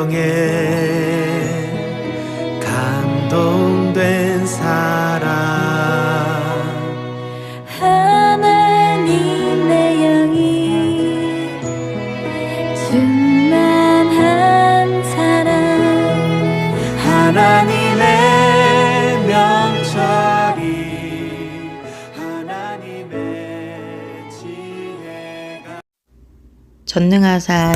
영에 감동된 사람 하나님의 영이 충만한 사람 하나님의 명철이 하나님의 지혜가 전능하사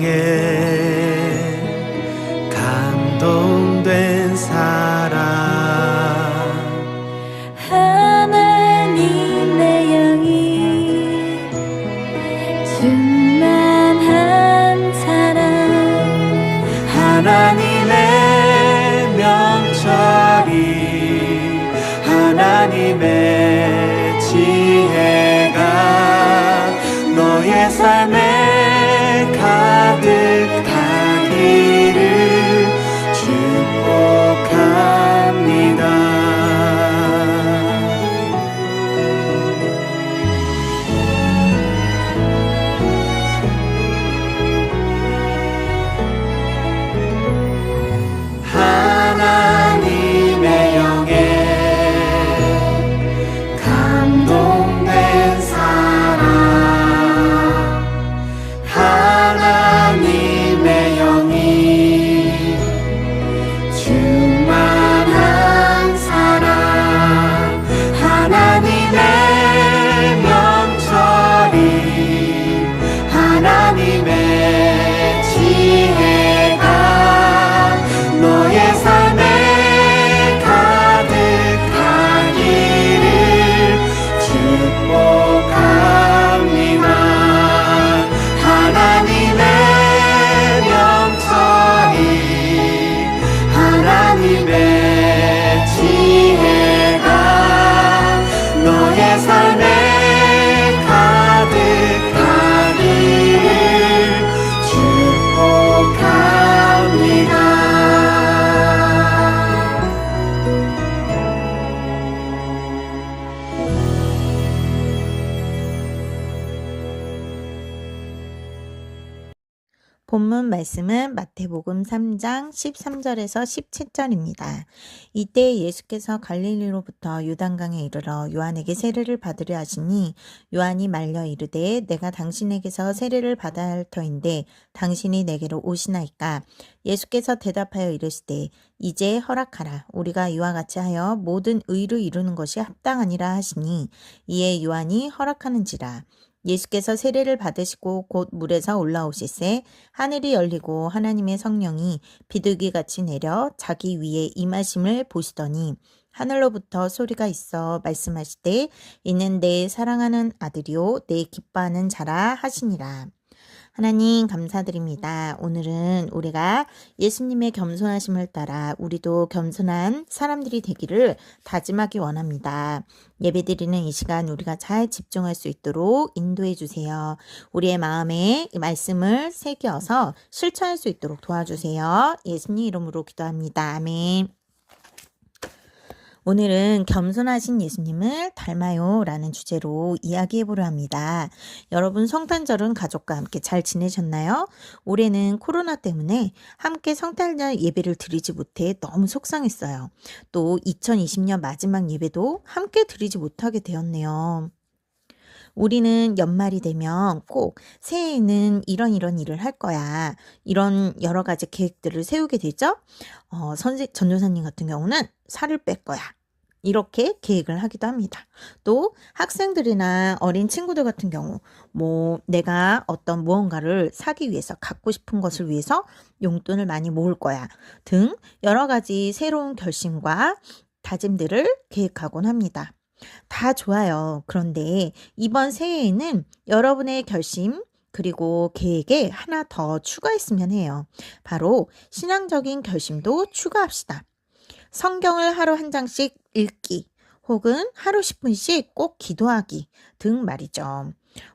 하나 하나님 본문 말씀은 마태복음 3장 13절에서 17절입니다. 이때 예수께서 갈릴리로부터 요단강에 이르러 요한에게 세례를 받으려 하시니 요한이 말려 이르되 내가 당신에게서 세례를 받아야 할 터인데 당신이 내게로 오시나이까? 예수께서 대답하여 이르시되 이제 허락하라. 우리가 이와 같이 하여 모든 의를 이루는 것이 합당하니라 하시니 이에 요한이 허락하는지라 예수께서 세례를 받으시고 곧 물에서 올라오시세 하늘이 열리고 하나님의 성령이 비둘기 같이 내려 자기 위에 임하심을 보시더니 하늘로부터 소리가 있어 말씀하시되 이는 내 사랑하는 아들이요 내 기뻐하는 자라 하시니라. 하나님 감사드립니다. 오늘은 우리가 예수님의 겸손하심을 따라 우리도 겸손한 사람들이 되기를 다짐하기 원합니다. 예배드리는 이 시간 우리가 잘 집중할 수 있도록 인도해 주세요. 우리의 마음에 이 말씀을 새겨서 실천할 수 있도록 도와주세요. 예수님 이름으로 기도합니다. 아멘. 오늘은 겸손하신 예수님을 닮아요 라는 주제로 이야기해 보려 합니다. 여러분 성탄절은 가족과 함께 잘 지내셨나요? 올해는 코로나 때문에 함께 성탄절 예배를 드리지 못해 너무 속상했어요. 또 2020년 마지막 예배도 함께 드리지 못하게 되었네요. 우리는 연말이 되면 꼭 새해에는 이런 이런 일을 할 거야. 이런 여러 가지 계획들을 세우게 되죠. 어, 선생, 전도사님 같은 경우는 살을 뺄 거야. 이렇게 계획을 하기도 합니다. 또 학생들이나 어린 친구들 같은 경우, 뭐 내가 어떤 무언가를 사기 위해서 갖고 싶은 것을 위해서 용돈을 많이 모을 거야 등 여러 가지 새로운 결심과 다짐들을 계획하곤 합니다. 다 좋아요. 그런데 이번 새해에는 여러분의 결심 그리고 계획에 하나 더 추가했으면 해요. 바로 신앙적인 결심도 추가합시다. 성경을 하루 한 장씩 읽기, 혹은 하루 10분씩 꼭 기도하기 등 말이죠.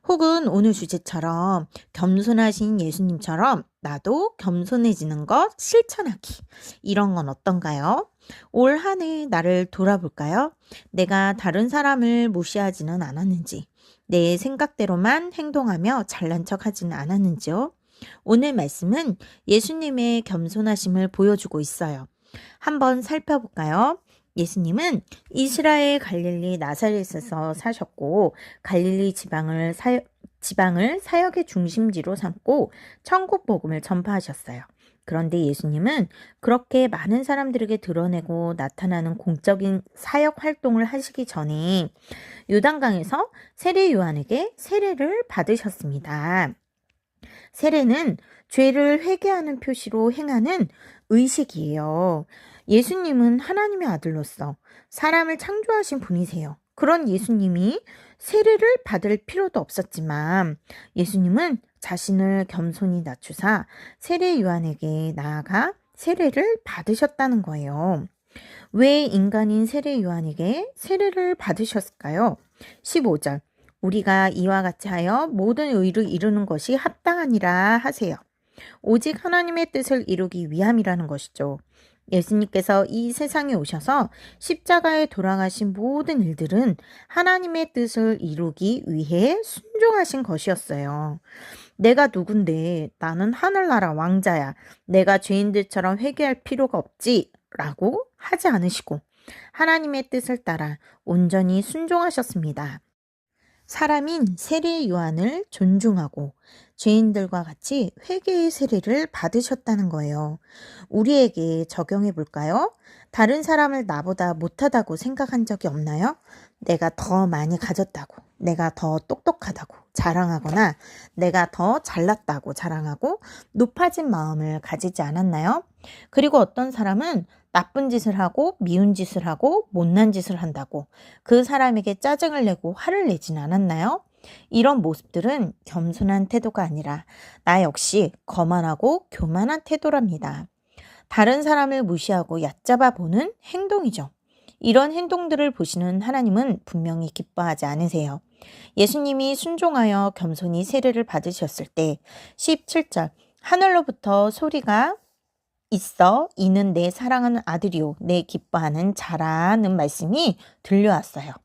혹은 오늘 주제처럼 겸손하신 예수님처럼 나도 겸손해지는 것 실천하기. 이런 건 어떤가요? 올 한 해 나를 돌아볼까요? 내가 다른 사람을 무시하지는 않았는지, 내 생각대로만 행동하며 잘난 척 하지는 않았는지요? 오늘 말씀은 예수님의 겸손하심을 보여주고 있어요. 한번 살펴볼까요? 예수님은 이스라엘 갈릴리 나사렛에서 사셨고 갈릴리 지방을 사, 지방을 사역의 중심지로 삼고 천국 복음을 전파하셨어요. 그런데 예수님은 그렇게 많은 사람들에게 드러내고 나타나는 공적인 사역 활동을 하시기 전에 요단강에서 세례 요한에게 세례를 받으셨습니다. 세례는 죄를 회개하는 표시로 행하는 의식이에요. 예수님은 하나님의 아들로서 사람을 창조하신 분이세요. 그런 예수님이 세례를 받을 필요도 없었지만 예수님은 자신을 겸손히 낮추사 세례 요한에게 나아가 세례를 받으셨다는 거예요. 왜 인간인 세례 요한에게 세례를 받으셨을까요? 15절. 우리가 이와 같이 하여 모든 의를 이루는 것이 합당하니라 하세요. 오직 하나님의 뜻을 이루기 위함이라는 것이죠. 예수님께서 이 세상에 오셔서 십자가에 돌아가신 모든 일들은 하나님의 뜻을 이루기 위해 순종하신 것이었어요. 내가 누군데 나는 하늘나라 왕자야. 내가 죄인들처럼 회개할 필요가 없지. 라고 하지 않으시고 하나님의 뜻을 따라 온전히 순종하셨습니다. 사람인 세례 요한을 존중하고 죄인들과 같이 회개의 세례를 받으셨다는 거예요. 우리에게 적용해 볼까요? 다른 사람을 나보다 못하다고 생각한 적이 없나요? 내가 더 많이 가졌다고, 내가 더 똑똑하다고 자랑하거나 내가 더 잘났다고 자랑하고 높아진 마음을 가지지 않았나요? 그리고 어떤 사람은 나쁜 짓을 하고 미운 짓을 하고 못난 짓을 한다고 그 사람에게 짜증을 내고 화를 내진 않았나요? 이런 모습들은 겸손한 태도가 아니라 나 역시 거만하고 교만한 태도랍니다. 다른 사람을 무시하고 얕잡아 보는 행동이죠. 이런 행동들을 보시는 하나님은 분명히 기뻐하지 않으세요. 예수님이 순종하여 겸손히 세례를 받으셨을 때 17절 하늘로부터 소리가 있어 이는 내 사랑하는 아들이요 내 기뻐하는 자라는 말씀이 들려왔어요.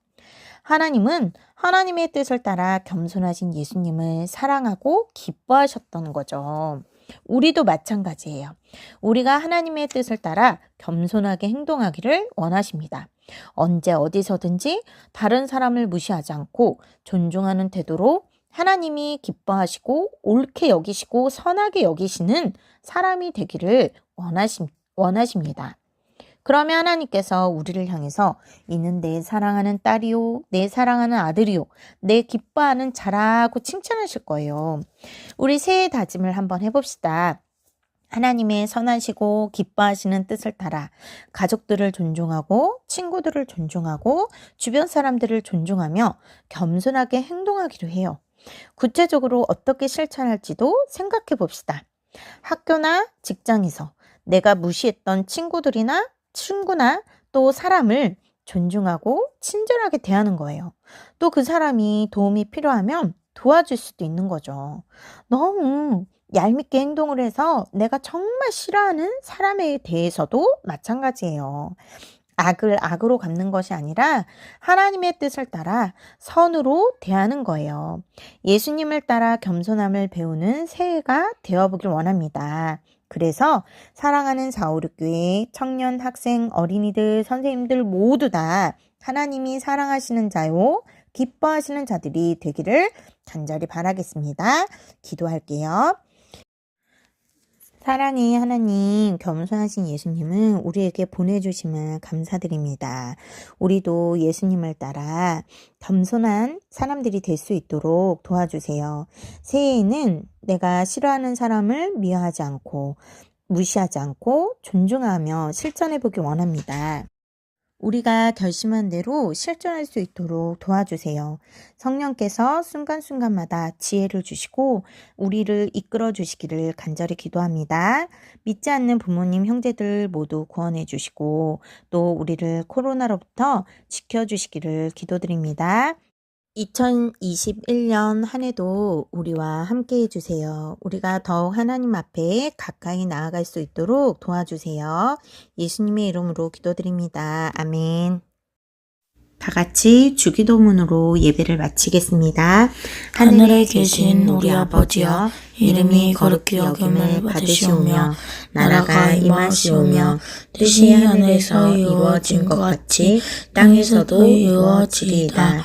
하나님은 하나님의 뜻을 따라 겸손하신 예수님을 사랑하고 기뻐하셨던 거죠. 우리도 마찬가지예요. 우리가 하나님의 뜻을 따라 겸손하게 행동하기를 원하십니다. 언제 어디서든지 다른 사람을 무시하지 않고 존중하는 태도로 하나님이 기뻐하시고 옳게 여기시고 선하게 여기시는 사람이 되기를 원하심, 원하십니다. 그러면 하나님께서 우리를 향해서 이는 내 사랑하는 딸이요, 내 사랑하는 아들이요, 내 기뻐하는 자라고 칭찬하실 거예요. 우리 새해 다짐을 한번 해봅시다. 하나님의 선하시고 기뻐하시는 뜻을 따라 가족들을 존중하고 친구들을 존중하고 주변 사람들을 존중하며 겸손하게 행동하기로 해요. 구체적으로 어떻게 실천할지도 생각해 봅시다. 학교나 직장에서 내가 무시했던 친구들이나 친구나 또 사람을 존중하고 친절하게 대하는 거예요. 또 그 사람이 도움이 필요하면 도와줄 수도 있는 거죠. 너무 얄밉게 행동을 해서 내가 정말 싫어하는 사람에 대해서도 마찬가지예요. 악을 악으로 갚는 것이 아니라 하나님의 뜻을 따라 선으로 대하는 거예요. 예수님을 따라 겸손함을 배우는 새해가 되어보길 원합니다. 그래서 사랑하는 사오르교회 청년, 학생, 어린이들, 선생님들 모두 다 하나님이 사랑하시는 자요, 기뻐하시는 자들이 되기를 간절히 바라겠습니다. 기도할게요. 사랑의 하나님, 겸손하신 예수님은 우리에게 보내주심을 감사드립니다. 우리도 예수님을 따라 겸손한 사람들이 될 수 있도록 도와주세요. 새해에는 내가 싫어하는 사람을 미워하지 않고, 무시하지 않고, 존중하며 실천해보기 원합니다. 우리가 결심한 대로 실천할 수 있도록 도와주세요. 성령께서 순간순간마다 지혜를 주시고 우리를 이끌어 주시기를 간절히 기도합니다. 믿지 않는 부모님, 형제들 모두 구원해 주시고 또 우리를 코로나로부터 지켜 주시기를 기도드립니다. 2021년 한 해도 우리와 함께 해주세요. 우리가 더욱 하나님 앞에 가까이 나아갈 수 있도록 도와주세요. 예수님의 이름으로 기도드립니다. 아멘. 다 같이 주기도문으로 예배를 마치겠습니다. 하늘에 계신 우리 아버지여 이름이 거룩히 여김을 받으시오며 나라가 임하시오며 뜻이 하늘에서 이루어진 것 같이 땅에서도 이루어지리이다.